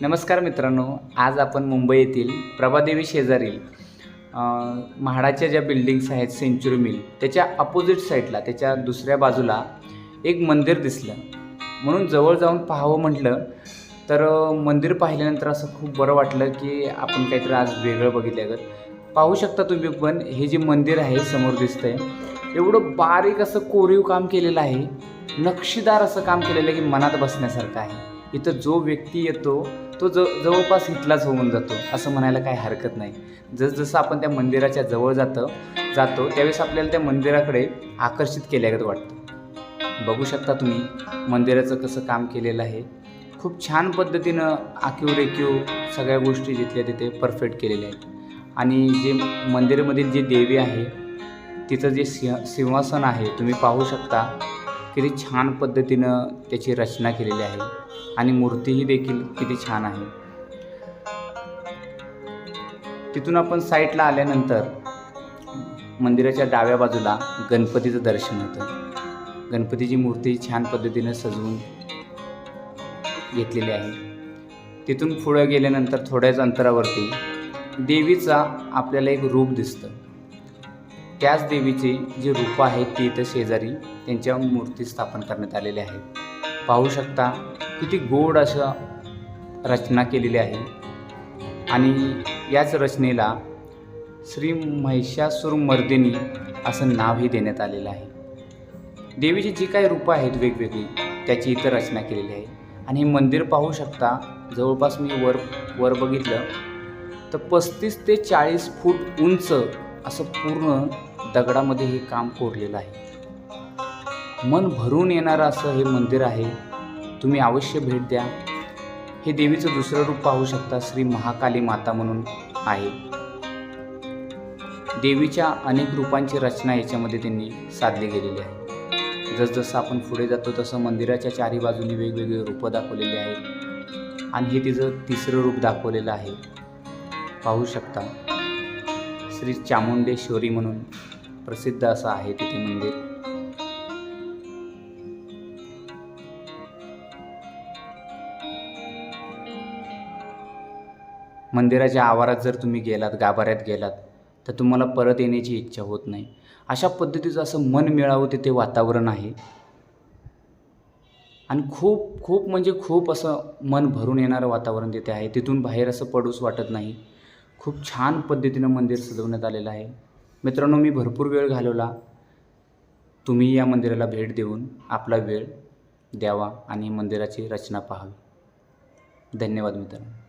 नमस्कार मित्रांनो आज आपण मुंबई येथील प्रभादेवी शेजारील म्हाडाच्या ज्या बिल्डिंग्स आहेत सेंचुरी मिल त्याच्या अपोजिट साईडला त्याच्या दुसऱ्या बाजूला एक मंदिर दिसलं. म्हणून जवळ जाऊन पाहावं म्हटलं तर मंदिर पाहिल्यानंतर असं खूप बरं वाटलं की आपण काहीतरी आज वेगळं बघितल्यागत. पाहू शकता तुम्ही पण हे जे मंदिर आहे समोर दिसतंय एवढं बारीक असं कोरीव काम केलेलं आहे नक्षीदार असं काम केलेलं आहे की मनात बसण्यासारखं आहे. इथं जो व्यक्ती येतो तो ज जवळपास इथलाच होऊन जातो असं म्हणायला काही हरकत नाही. जसजसं आपण त्या मंदिराच्या जवळ जातं जातो त्यावेळेस आपल्याला त्या मंदिराकडे आकर्षित केल्यागत वाटतं. बघू शकता तुम्ही मंदिराचं कसं काम केलेलं आहे. खूप छान पद्धतीनं आखीव रेखीव सगळ्या गोष्टी जिथल्या तिथे परफेक्ट केलेल्या आहेत. आणि जे मंदिरामधील जी देवी आहे तिचं जे सिंह सिंहासन आहे तुम्ही पाहू शकता किती छान पद्धतीनं त्याची रचना केलेली आहे. आणि मूर्तीही देखील किती छान आहे. तिथून आपण साईटला आल्यानंतर मंदिराच्या डाव्या बाजूला गणपतीचं दर्शन होतं. गणपतीची मूर्ती छान पद्धतीनं सजवून घेतलेली आहे. तिथून पुढं गेल्यानंतर थोड्याच अंतरावरती देवीचा आपल्याला एक रूप दिसतं. त्याच देवीची जी रूपं आहेत ती इथं शेजारी त्यांच्या मूर्ती स्थापन करण्यात आलेल्या आहेत. पाहू शकता किती गोड अशा रचना केलेली आहे. आणि याच रचनेला श्री महिषासुरमर्दिनी असं नावही देण्यात आलेलं आहे. देवीची जी काही रूपं आहेत वेगवेगळी त्याची इथं रचना केलेली आहे. आणि हे मंदिर पाहू शकता जवळपास मी वर वर बघितलं तर पस्तीस ते चाळीस फूट उंच असं पूर्ण दगडामध्ये हे काम कोरलेलं आहे. मन भरून येणारं असं हे मंदिर आहे. तुम्ही अवश्य भेट द्या. हे देवीचं दुसरं रूप पाहू शकता श्री महाकाली माता म्हणून आहे. देवीच्या अनेक रूपांची रचना याच्यामध्ये त्यांनी साधली गेलेली आहे. जसजसं आपण पुढे जातो तसं मंदिराच्या चारी बाजूनी वेगवेगळे रूपं दाखवलेली आहेत. आणि हे तिचं तिसरं रूप दाखवलेलं आहे. पाहू शकता श्री चामुंडेश्वरी म्हणून प्रसिद्ध असं आहे तिथे मंदिर. मंदिराच्या आवारात जर तुम्ही गेलात गाभाऱ्यात गेलात तर तुम्हाला परत येण्याची इच्छा होत नाही. अशा पद्धतीचं असं मन मिळावं तिथे वातावरण आहे. आणि खूप खूप म्हणजे खूप असं मन भरून येणारं वातावरण तिथे आहे. तिथून बाहेर असं पडूस वाटत नाही. खूप छान पद्धतीनं मंदिर सजवण्यात आलेलं आहे. मित्रांनो मी भरपूर वेळ घालवला. तुम्ही या मंदिराला भेट देऊन आपला वेळ द्यावा आणि मंदिराची रचना पाहावी. धन्यवाद मित्रांनो.